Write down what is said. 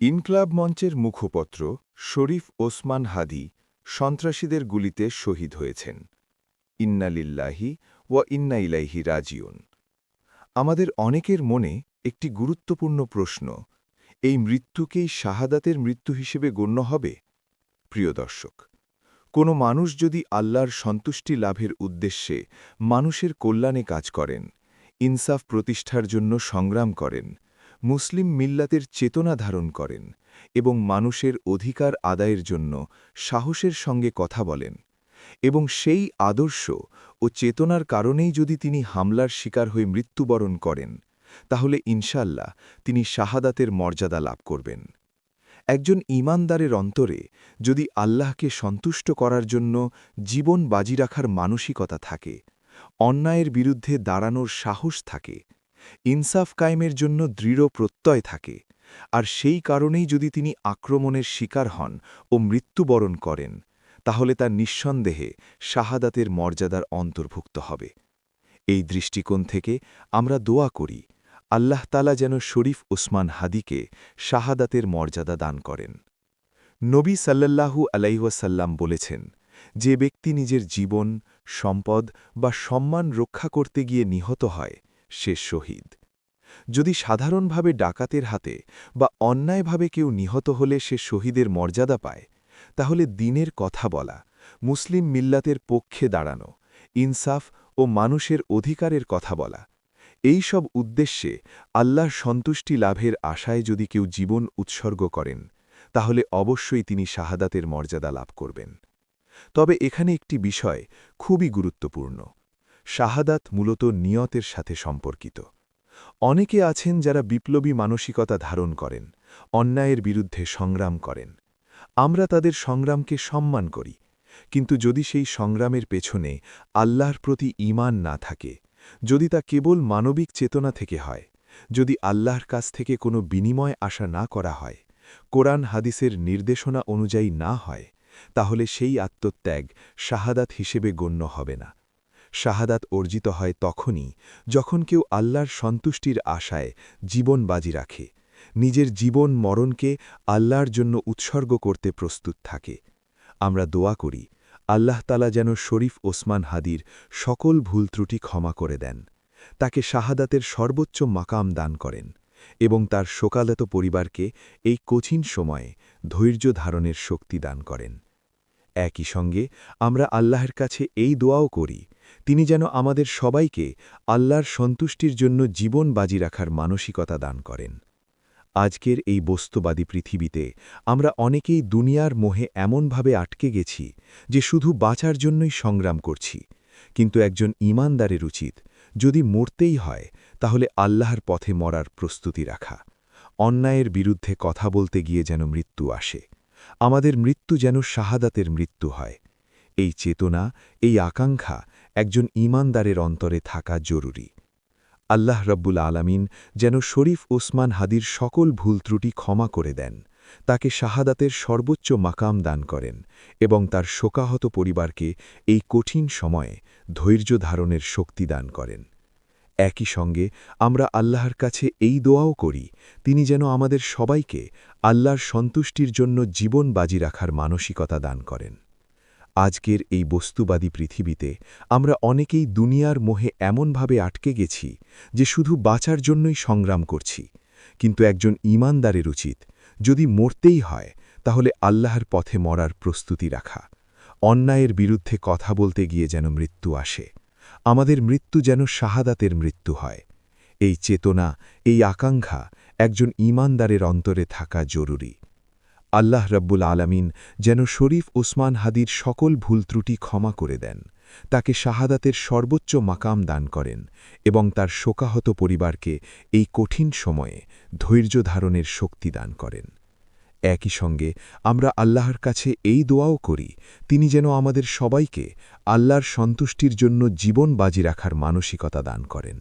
ইনকলাব মঞ্চের মুখপত্র শরীফ ওসমান হাদি সন্ত্রাসীদের গুলিতে শহীদ হয়েছেন। ইন্নালিল্লাহি ওয়া ইন্না ইলাইহি রাজিউন। আমাদের অনেকের মনে একটি গুরুত্বপূর্ণ প্রশ্ন, এই মৃত্যুকেই শাহাদাতের মৃত্যু হিসেবে গণ্য হবে? প্রিয় দর্শক, কোনো মানুষ যদি আল্লাহর সন্তুষ্টি লাভের উদ্দেশ্যে মানুষের কল্যাণে কাজ করেন, ইনসাফ প্রতিষ্ঠার জন্য সংগ্রাম করেন মুসলিম মিল্লাতের চেতনা ধারণ করেন এবং মানুষের অধিকার আদায়ের জন্য সাহসের সঙ্গে কথা বলেন এবং সেই আদর্শ ও চেতনার কারণেই যদি তিনি হামলার শিকার হয়ে মৃত্যুবরণ করেন, তাহলে ইনশাল্লাহ তিনি শাহাদাতের মর্যাদা লাভ করবেন। একজন ইমানদারের অন্তরে যদি আল্লাহকে সন্তুষ্ট করার জন্য জীবন বাজি রাখার মানসিকতা থাকে, অন্যায়ের বিরুদ্ধে দাঁড়ানোর সাহস থাকে ইনসাফ কায়েমের জন্য দৃঢ় প্রত্যয় থাকে, আর সেই কারণেই যদি তিনি আক্রমণের শিকার হন ও মৃত্যুবরণ করেন, তাহলে তার নিঃসন্দেহে শাহাদাতের মর্যাদার অন্তর্ভুক্ত হবে। এই দৃষ্টিকোণ থেকে আমরা দোয়া করি, আল্লাহ তালা যেন শরীফ ওসমান হাদিকে শাহাদাতের মর্যাদা দান করেন। নবী সাল্লাল্লাহু আলাইহাসাল্লাম বলেছেন, যে ব্যক্তি নিজের জীবন, সম্পদ বা সম্মান রক্ষা করতে গিয়ে নিহত হয় সে শহীদ। যদি সাধারণভাবে ডাকাতের হাতে বা অন্যায়ভাবে কেউ নিহত হলে সে শহীদের মর্যাদা পায়, তাহলে দিনের কথা বলা, মুসলিম মিল্লাতের পক্ষে দাঁড়ানো, ইনসাফ ও মানুষের অধিকারের কথা বলা, এই সব উদ্দেশ্যে আল্লাহর সন্তুষ্টি লাভের আশায় যদি কেউ জীবন উৎসর্গ করেন, তাহলে অবশ্যই তিনি শাহাদাতের মর্যাদা লাভ করবেন। তবে এখানে একটি বিষয় খুবই গুরুত্বপূর্ণ। শাহাদাত মূলত নিয়তের সাথে সম্পর্কিত। অনেকে আছেন যারা বিপ্লবী মানসিকতা ধারণ করেন, অন্যায়ের বিরুদ্ধে সংগ্রাম করেন। আমরা তাদের সংগ্রামকে সম্মান করি, কিন্তু যদি সেই সংগ্রামের পেছনে আল্লাহর প্রতি ইমান না থাকে, যদি তা কেবল মানবিক চেতনা থেকে হয়, যদি আল্লাহর কাছ থেকে কোনো বিনিময় আশা না করা হয়, কোরআন হাদিসের নির্দেশনা অনুযায়ী না হয়, তাহলে সেই আত্মত্যাগ শাহাদাত হিসেবে গণ্য হবে না। শাহাদাত অর্জিত হয় তখনই যখন কেউ আল্লাহর সন্তুষ্টির আশায় জীবন বাজি রাখে, নিজের জীবন মরণকে আল্লাহর জন্য উৎসর্গ করতে প্রস্তুত থাকে। আমরা দোয়া করি, আল্লাহ তালা যেন শরীফ ওসমান হাদির সকল ভুল ত্রুটি ক্ষমা করে দেন। তাকে শাহাদাতের সর্বোচ্চ মাকাম দান করেন এবং তার শোকালত পরিবারকে এই কঠিন সময়ে ধৈর্য ধারণের শক্তি দান করেন। একই সঙ্গে আমরা আল্লাহর কাছে এই দোয়াও করি, তিনি যেন আমাদের সবাইকে আল্লাহর সন্তুষ্টির জন্য জীবন বাজি রাখার মানসিকতা দান করেন। আজকের এই বস্তুবাদী পৃথিবীতে আমরা অনেকেই দুনিয়ার মোহে এমনভাবে আটকে গেছি যে শুধু বাঁচার জন্যই সংগ্রাম করছি, কিন্তু একজন ইমানদারের উচিত যদি মরতেই হয়, তাহলে আল্লাহর পথে মরার প্রস্তুতি রাখা, অন্যায়ের বিরুদ্ধে কথা বলতে গিয়ে যেন মৃত্যু আসে। আমাদের মৃত্যু যেন শাহাদাতের মৃত্যু হয়। এই চেতনা, এই আকাঙ্ক্ষা একজন ইমানদারের অন্তরে থাকা জরুরি। আল্লাহ রব্বুল আলামিন যেন শরীফ ওসমান হাদির সকল ভুল ত্রুটি ক্ষমা করে দেন, তাকে শাহাদাতের সর্বোচ্চ মাকাম দান করেন এবং তার শোকাহত পরিবারকে এই কঠিন সময়ে ধৈর্য ধারণের শক্তি দান করেন। একই সঙ্গে আমরা আল্লাহর কাছে এই দোয়াও করি, তিনি যেন আমাদের সবাইকে আল্লাহর সন্তুষ্টির জন্য জীবন বাজি রাখার মানসিকতা দান করেন। আজকের এই বস্তুবাদী পৃথিবীতে আমরা অনেকেই দুনিয়ার মোহে এমনভাবে আটকে গেছি যে শুধু বাঁচার জন্যই সংগ্রাম করছি, কিন্তু একজন ইমানদারের উচিত যদি মরতেই হয়, তাহলে আল্লাহর পথে মরার প্রস্তুতি রাখা, অন্যায়ের বিরুদ্ধে কথা বলতে গিয়ে যেন মৃত্যু আসে। আমাদের মৃত্যু যেন শাহাদাতের মৃত্যু হয়। এই চেতনা, এই আকাঙ্ক্ষা একজন ইমানদারের অন্তরে থাকা জরুরি। আল্লাহ রব্বুল আলামিন যেন শরীফ ওসমান হাদির সকল ভুল ত্রুটি ক্ষমা করে দেন। তাকে শাহাদাতের সর্বোচ্চ মাকাম দান করেন এবং তার শোকাহত পরিবারকে এই কঠিন সময়ে ধৈর্য ধারণের শক্তি দান করেন। একই সঙ্গে আমরা আল্লাহর কাছে এই দোয়াও করি, তিনি যেন আমাদের সবাইকে আল্লাহর সন্তুষ্টির জন্য জীবন বাজি রাখার মানসিকতা দান করেন।